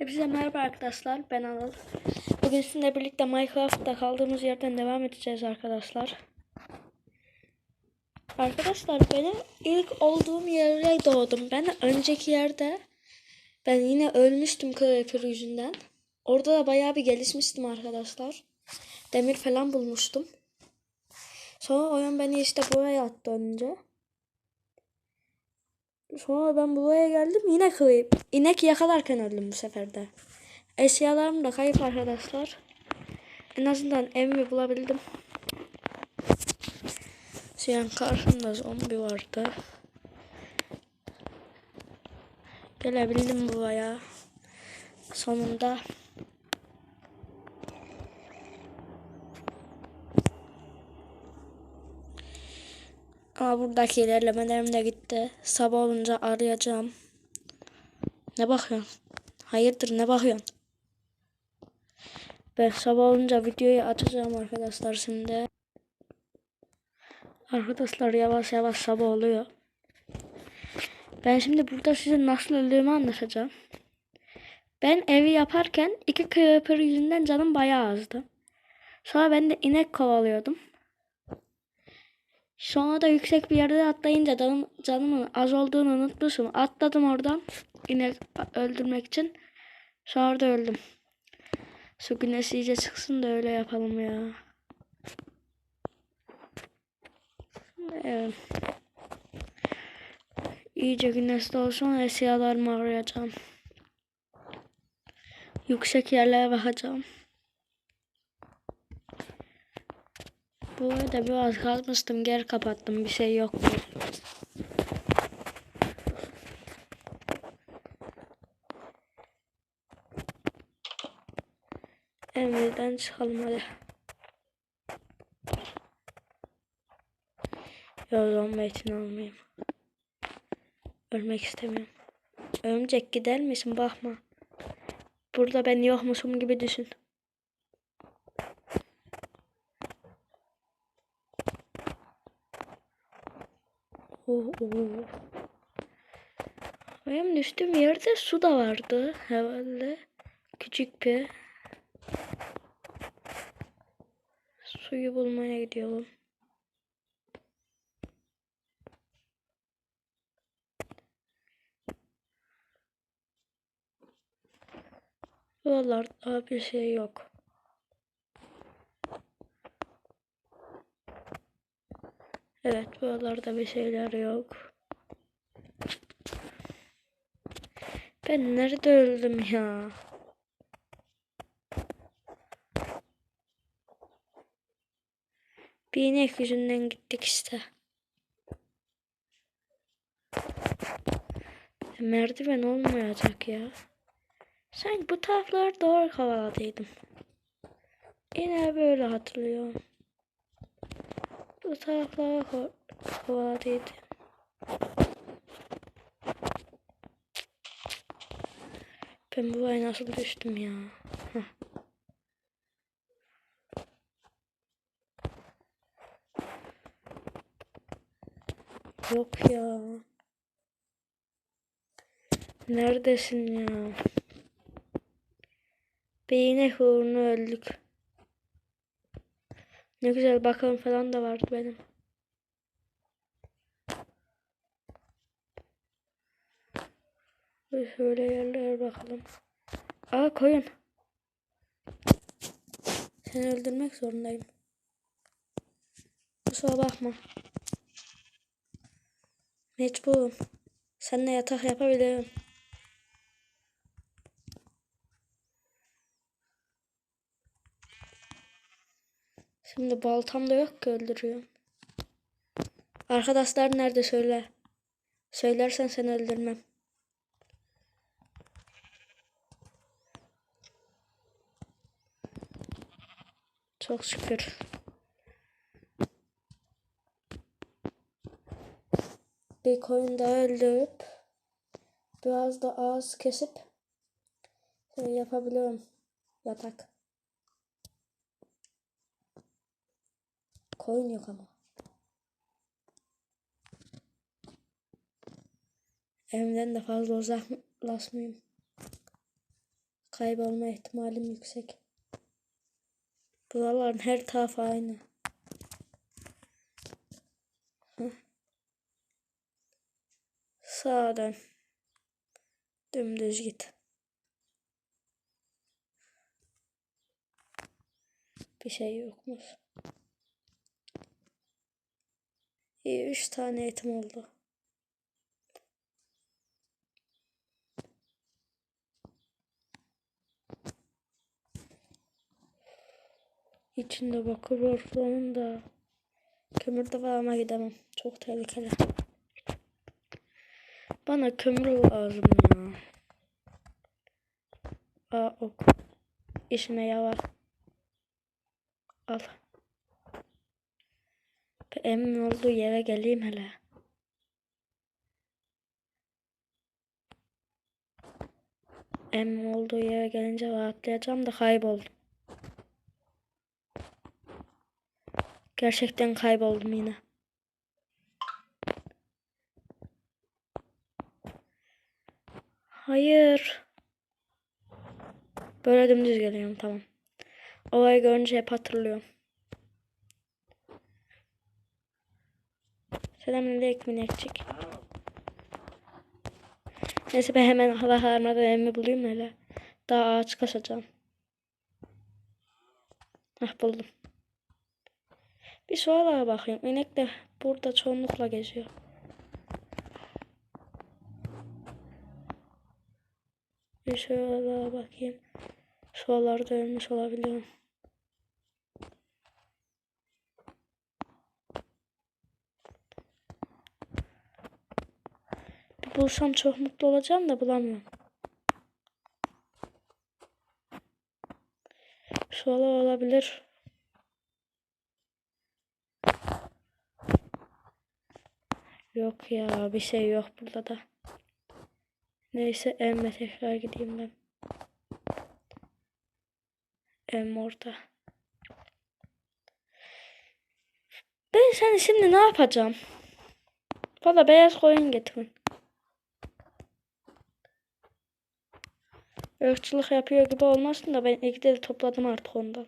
Hepinize merhaba arkadaşlar. Ben Anıl. Bugün sizinle birlikte Minecraft'ta kaldığımız yerden devam edeceğiz arkadaşlar. Arkadaşlar benim ilk olduğum yere doğdum. Ben önceki yerde ben yine ölmüştüm creeper yüzünden. Orada da bayağı bir gelişmiştim arkadaşlar. Demir falan bulmuştum. Sonra oyun beni işte buraya attı önce. Sonra ben buraya geldim yine kayıp. İnek yakalarken öldüm bu sefer de. Eşyalarım da kayıp arkadaşlar. En azından evimi bulabildim. Şu an karşımda zombi vardı. Gelebildim buraya. Sonunda. Buradaki ilerlemelerim de gitti. Sabah olunca arayacağım. Ne bakıyorsun? Hayırdır ne bakıyorsun? Ben sabah olunca videoyu atacağım arkadaşlar şimdi. Arkadaşlar yavaş yavaş sabah oluyor. Ben şimdi burada size nasıl öldüğümü anlatacağım. Ben evi yaparken iki creeper yüzünden canım bayağı azdı. Sonra ben de inek kovalıyordum. Sonra da yüksek bir yerde atlayınca canım, canımın az olduğunu unutmuşum. Atladım oradan inek öldürmek için. Sonra da öldüm. Su güneş iyice çıksın da öyle yapalım ya. Evet. İyice güneş olsun eşyalarımı arayacağım. Yüksek yerlere bakacağım. Bu arada biraz kazmıştım geri kapattım bir şey yok. Evden çıkalım hadi. Yok zombi etini almayayım. Ölmek istemiyorum. Örümcek gider misin bakma. Burada ben yokmuşum gibi düşün. Oh, oh. Benim düştüğüm yerde su da vardı herhalde. Küçük bir. Suyu bulmaya gidiyorum. Buralarda bir şey yok. Evet buralarda bir şeyler yok. Ben nerede öldüm ya? Bir inek yüzünden gittik işte. Merdiven olmayacak ya. Sanki bu taraflar doğru havaladıydım. Yine böyle hatırlıyorum. Bu taraflara havaladıydım. Ben buraya nasıl düştüm ya? Heh. Yok ya. Neredesin ya? Beyine uğruna öldük. Ne güzel bakalım falan da vardı benim. Şöyle yerlere bakalım. Aa koyun. Seni öldürmek zorundayım. Kusura bakma. Mecburum. Seninle yatak yapabilirim. Şimdi baltam da yok ki öldürüyorum. Arkadaşlar nerede söyle. Söylersen seni öldürmem. Çok şükür. Bir koyun da öldürüp biraz da ağız kesip şey yapabilirim. Yatak. Koyun yok ama. Evimden de fazla uzaklaşmayayım. kaybolma ihtimalim yüksek. Buraların her tarafı aynı. Heh. Sağa dön. Dümdüz git. Bir şey yokmuş. İyi üç tane eğitim oldu. İçinde bakır var onun da. Kömür de var ama gidemem. Çok tehlikeli. Bana kömür lazım ya. Aa ok. İşime yavar. Al. Emin olduğu yere geleyim hele. Emin olduğu yere gelince rahatlayacağım da kayboldum. Gerçekten kayboldum yine. Hayır. Böyle dümdüz geliyorum tamam. Olayı görünce hep hatırlıyorum. Selamünaleyküm inekçik. Neyse ben hemen hava kararmadan evimi bulayım hele. Daha ağaç kaşacağım. Ah buldum. Bir soğala bakayım. İnek de burada çoğunlukla geziyor. Bir soğala bakayım. Soğalarda ölmüş olabilirim. Bulsam çok mutlu olacağım da bulamıyorum. Soğala olabilir. Yok ya bir şey yok burada da. Neyse emme tekrar gideyim ben. Em orada. Ben seni şimdi ne yapacağım? Valla beyaz koyun getirin. Irkçılık yapıyor gibi olmasın da ben ekleri topladım artık ondan.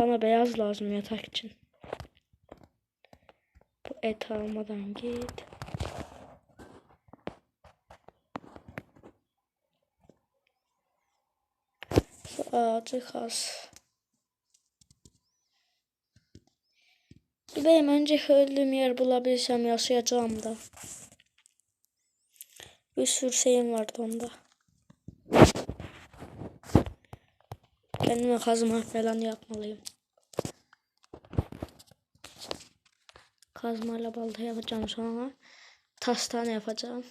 Bana beyaz lazım yatak için. Bu et almadan git. Ağacı kas. Benim önceki öldüğüm yer bulabilsem yaşayacağım da. Bir sürü şeyim vardı onda. Kendime kazma falan yapmalıyım. Kazmayla balta yapacağım sonra. Tastane yapacağım.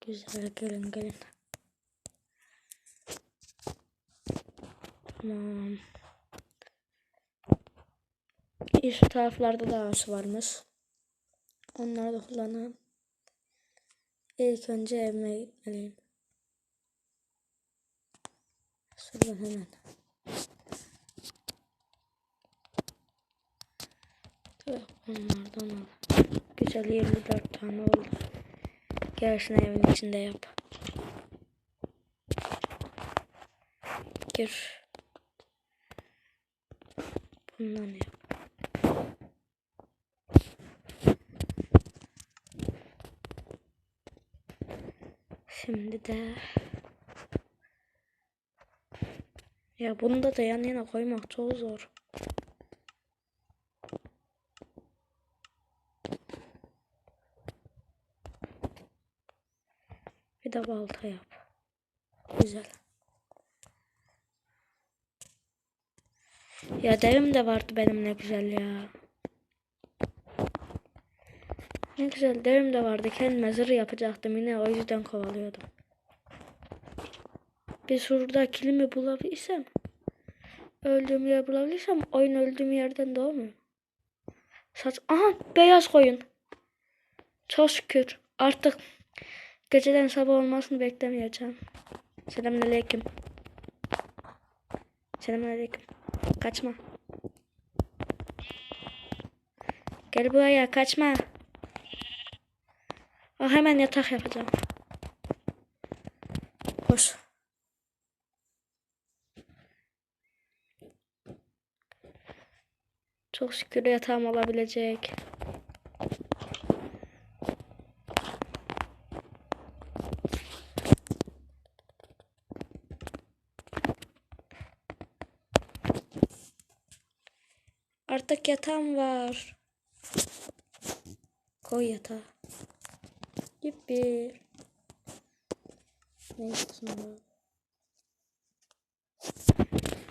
Güzel gelin gelin. Tamam. Şu taraflarda da varmış. Onları da kullanalım. İlk önce evime gitmeliyim. Şuradan hemen. Onlardan al. Güzel 24 tane oldu. Gerisini evin içinde yap. Gir. Bundan yap. Şimdi de ya bunu da, yan yana koymak çok zor. Bir de balta yap. Güzel. Ya derim de vardı benim ne güzel ya. Ne güzel derim de vardı. Kendime zırh yapacaktım yine o yüzden kovalıyordum. Bir şurada kilimi bulabilirsem öldüğüm yer bulabilirsem oyun öldüğüm yerden doğmuyor. Saç aha beyaz koyun. Çok şükür artık geceden sabah olmasını beklemeyeceğim. Selamünaleyküm. Selamünaleyküm. Kaçma. Gel buraya kaçma. Ah hemen yatak yapacağım. Hoş. Çok şükür yatağım olabilecek. Artık yatağım var. Koy yatağa. Yippi. Ne istiyorsun?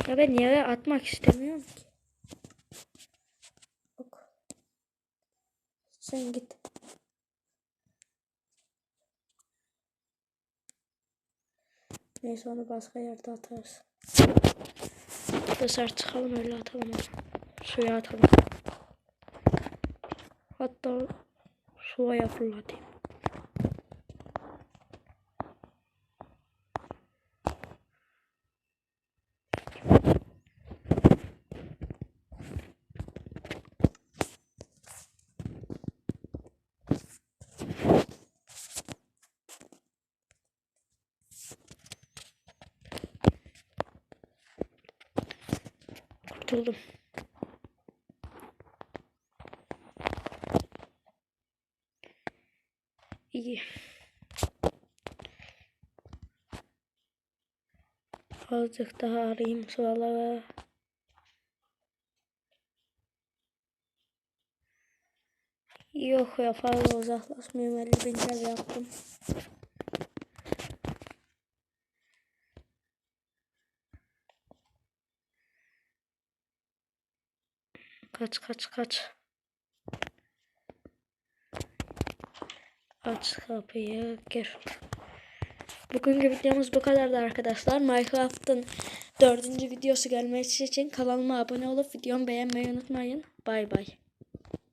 Ya ben yere atmak istemiyorum ki. Bak. Sen git. Neyse onu başka yerde atarız. Dışarı çıkalım öyle atalım. Suya atalım. Hatta suya fırlatayım. Kurtuldum. İyi. Azıcık daha arayayım sıralara. Yok ya fazla uzaklaşmıyorum. 50 bin yaptım. Kaç kaç kaç. Aç kapıyı gir. Bugünkü videomuz bu kadardı arkadaşlar. Minecraft'ın dördüncü videosu gelmesi için kanalıma abone olup videomu beğenmeyi unutmayın. Bay bay.